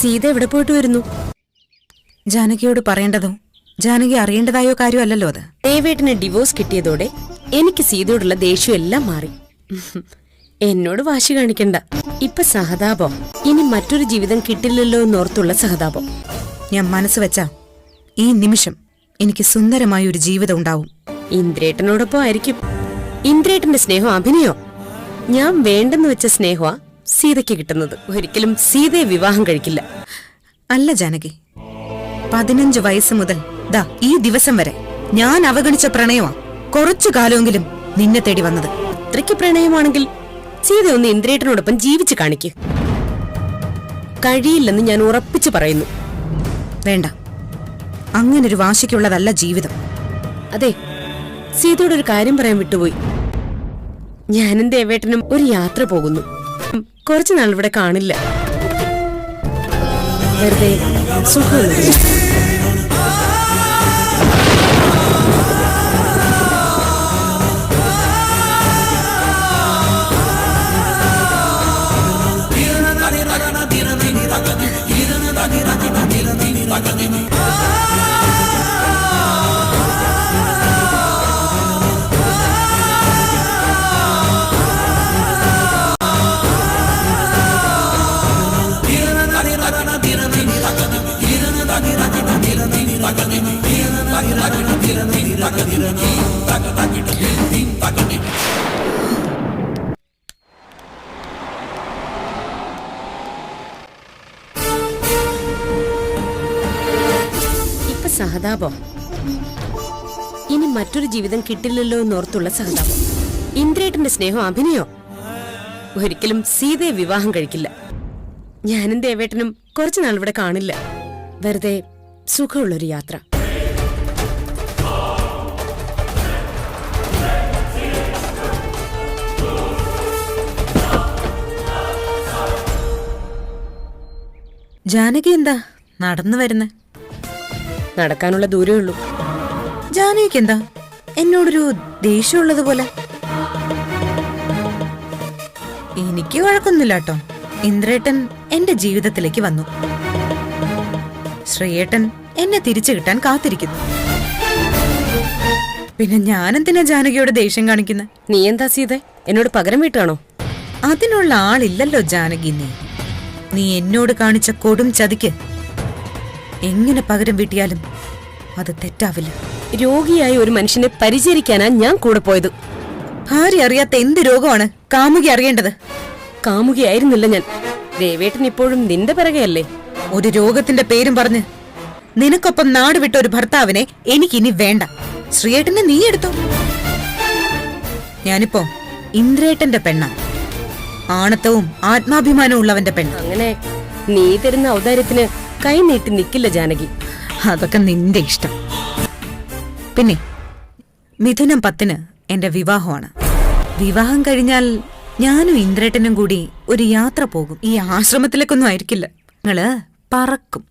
സീത എവിടെ പോയിട്ട് വരുന്നു? ജാനകിയോട് പറയേണ്ടതോ ജാനകി അറിയേണ്ടതായോ കാര്യമല്ലല്ലോ അത്. ദേവേട്ടന് ഡിവോഴ്സ് കിട്ടിയതോടെ എനിക്ക് സീതയോടുള്ള ദേഷ്യം എല്ലാം മാറി. എന്നോട് വാശി കാണിക്കണ്ട. ഇപ്പൊ സഹതാപം. ഇനി മറ്റൊരു ജീവിതം കിട്ടില്ലല്ലോ എന്നോർത്തുള്ള സഹതാപം. ഞാൻ മനസ്സ് വെച്ചാ ഈ നിമിഷം എനിക്ക് സുന്ദരമായ ഒരു ജീവിതം ഉണ്ടാവും. ഇന്ദ്രേട്ടനോടൊപ്പം ആയിരിക്കും. ഇന്ദ്രേട്ടന്റെ സ്നേഹം അഭിനയോ? ഞാൻ വേണ്ടെന്ന് വെച്ച സ്നേഹമാ സീതയ്ക്ക് കിട്ടുന്നത്. ഒരിക്കലും സീതയെ വിവാഹം കഴിക്കില്ല. അല്ല ജാനകി. പതിനഞ്ച് വയസ്സ് മുതൽ ദാ ഈ ദിവസം വരെ ഞാൻ അവഗണിച്ച പ്രണയമാ. കുറച്ചു കാലമെങ്കിലും നിന്നെ തേടി വന്നത്. അത്രയ്ക്ക് പ്രണയമാണെങ്കിൽ സീത ഒന്ന് ഇന്ദ്രേട്ടനോടൊപ്പം ജീവിച്ചു കാണിക്ക്. കഴിയില്ലെന്ന് ഞാൻ ഉറപ്പിച്ചു പറയുന്നു. വേണ്ട. അങ്ങനൊരു വാശിക്കുള്ളതല്ല ജീവിതം. അതെ സീതയോടൊരു കാര്യം പറയാൻ വിട്ടുപോയി. ഞാനും ദേവേട്ടനും ഒരു യാത്ര പോകുന്നു. കുറച്ചു നാൾ ഇവിടെ കാണില്ല. വെറുതെ സുഖമുള്ള ഇപ്പൊ സഹതാപം? ഇനി മറ്റൊരു ജീവിതം കിട്ടില്ലല്ലോ എന്നോർത്തുള്ള സഹതാപം. ഇന്ദ്രേട്ടന്റെ സ്നേഹം അഭിനയോ? ഒരിക്കലും സീതയെ വിവാഹം കഴിക്കില്ല. ഞാനും ദേവേട്ടനും കുറച്ചുനാൾ ഇവിടെ കാണില്ല. വെറുതെ സുഖമുള്ളൊരു യാത്ര. ജാനകി എന്താ നടന്നു വരുന്നേ? നടക്കാനുള്ള ദൂരേ ഉള്ളൂ. ജാനകിക്ക് എന്താ? എന്നോടൊരു ദേഷ്യമുള്ളത് പോലെ. എനിക്ക് വഴക്കൊന്നുമില്ല കേട്ടോ ഇന്ദ്രേട്ടൻ എന്റെ ജീവിതത്തിലേക്ക് വന്നു. ശ്രീയേട്ടൻ എന്നെ തിരിച്ചു കിട്ടാൻ കാത്തിരിക്കുന്നു. പിന്നെ ഞാനെന്തിനാ ജാനകിയോട് ദേഷ്യം കാണിക്കുന്നത് നീ എന്താ സീത? എന്നോട് പകരം വീട്ടാണോ? അതിനുള്ള ആളില്ലല്ലോ ജാനകി നീ. നീ എന്നോട് കാണിച്ച കൊടും ചതിക്ക് എങ്ങനെ പകരം വീട്ടിയാലും അത് തെറ്റാവില്ല. രോഗിയായ ഒരു മനുഷ്യനെ പരിചരിക്കാനാ ഞാൻ കൂടെ പോയത്. ഭാര്യ അറിയാത്ത എന്ത് രോഗമാണ് കാമുകി അറിയേണ്ടത്? കാമുകിയായിരുന്നില്ല ഞാൻ. ദേവേട്ടൻ ഇപ്പോഴും നിന്റെ പിറകെയല്ലേ? ഒരു രോഗത്തിന്റെ പേരും പറഞ്ഞ്. നിനക്കൊപ്പം നാട് വിട്ട ഒരു ഭർത്താവിനെ എനിക്കിനി വേണ്ട. ശ്രീയേട്ടനെ നീ എടുത്തോ. ഞാനിപ്പോ ഇന്ദ്രേട്ടന്റെ പെണ്ണ. ആണത്തവും ആത്മാഭിമാനവും ഉള്ളവന്റെ പെണ്ണ്. അങ്ങനെ നീ തരുന്ന ഔദാര്യത്തിന് കൈ നീട്ടി നിൽക്കില്ല ജാനകി. അതൊക്കെ നിന്റെ ഇഷ്ടം. പിന്നെ മിഥുനം പത്തിന് എന്റെ വിവാഹമാണ്. വിവാഹം കഴിഞ്ഞാൽ ഞാനും ഇന്ദ്രേട്ടനും കൂടി ഒരു യാത്ര പോകും. ഈ ആശ്രമത്തിലേക്കൊന്നും ആയിരിക്കില്ല. നിങ്ങൾ പറക്കും.